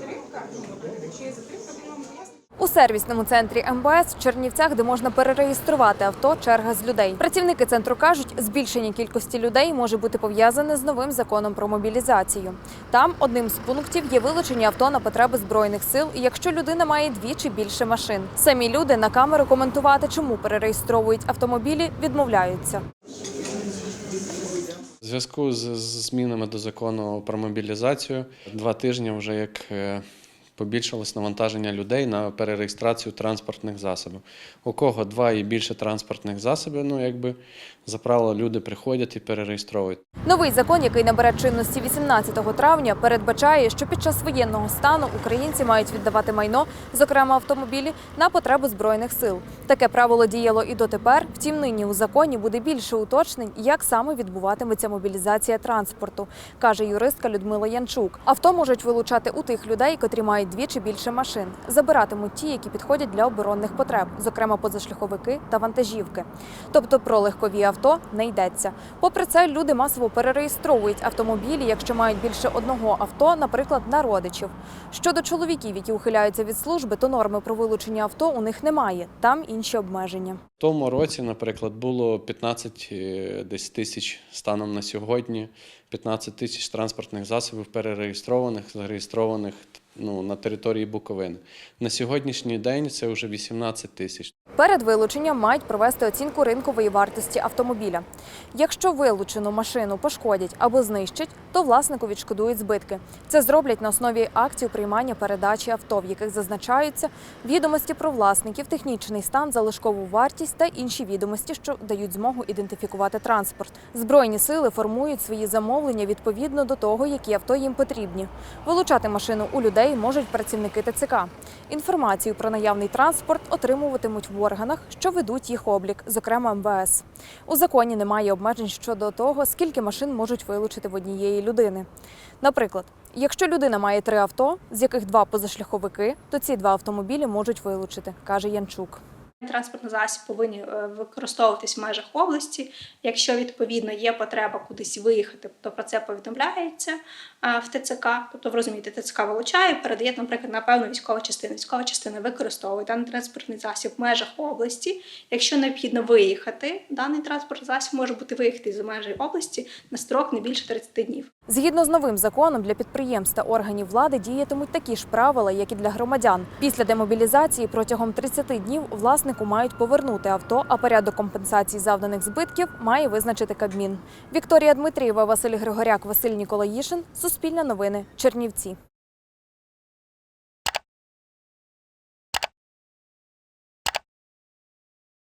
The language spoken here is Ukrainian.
прямому поясненні? У сервісному центрі МВС в Чернівцях, де можна перереєструвати авто, черга з людей. Працівники центру кажуть, збільшення кількості людей може бути пов'язане з новим законом про мобілізацію. Там одним з пунктів є вилучення авто на потреби збройних сил, якщо людина має дві чи більше машин. Самі люди на камеру коментувати, чому перереєстровують автомобілі, відмовляються. В зв'язку з змінами до закону про мобілізацію. Два тижні вже як е, побільшилось навантаження людей на перереєстрацію транспортних засобів. У кого два і більше транспортних засобів, ну якби за правило люди приходять і перереєстровують. Новий закон, який набере чинності 18 травня, передбачає, що під час воєнного стану українці мають віддавати майно, зокрема автомобілі, на потреби збройних сил. Таке правило діяло і дотепер. Втім, нині у законі буде більше уточнень, як саме відбуватиметься мобілізація транспорту, каже юристка Людмила Янчук. Авто можуть вилучати у тих людей, котрі мають дві чи більше машин. Забиратимуть ті, які підходять для оборонних потреб, зокрема позашляховики та вантажівки. Тобто про легкові авто не йдеться. Попри це, люди масово перереєстровують автомобілі, якщо мають більше одного авто, наприклад, на родичів. Щодо чоловіків, які ухиляються від служби, то норми про вилучення авто у них немає. Там інші обмеження. Тому році, наприклад, було 15 е, десь тисяч станом на сьогодні, 15 тисяч транспортних засобів перереєстрованих, зареєстрованих ну, на території Буковини. На сьогоднішній день це вже 18 тисяч. Перед вилученням мають провести оцінку ринкової вартості автомобіля. Якщо вилучену машину пошкодять або знищать, то власнику відшкодують збитки. Це зроблять на основі актів приймання передачі авто, в яких зазначаються відомості про власників, технічний стан, залишкову вартість та інші відомості, що дають змогу ідентифікувати транспорт. Збройні сили формують свої замовлення відповідно до того, які авто їм потрібні. Вилучати машину у людей можуть працівники ТЦК. Інформацію про наявний транспорт отримуватимуть в органах, що ведуть їх облік, зокрема МВС. У законі немає обмежень щодо того, скільки машин можуть вилучити в однієї людини. Наприклад, якщо людина має три авто, з яких два позашляховики, то ці два автомобілі можуть вилучити, каже Янчук. Транспортний засіб повинні е, використовуватись в межах області. Якщо відповідно є потреба кудись виїхати, то про це повідомляється е, в ТЦК. Тобто, ви розумієте, ТЦК вилучає, передає, наприклад, на певну військову частину. Військова частина використовує даний транспортний засіб в межах області. Якщо необхідно виїхати, даний транспортний засіб може бути виїхати з межі області на строк не більше 30 днів. Згідно з новим законом, для підприємств та органів влади діятимуть такі ж правила, як і для громадян. Після демобілізації протягом 30 днів власнику мають повернути авто, а порядок компенсації завданих збитків має визначити Кабмін. Вікторія Дмитрієва, Василь Григоряк, Василь Ніколаїшин. Суспільне новини. Чернівці.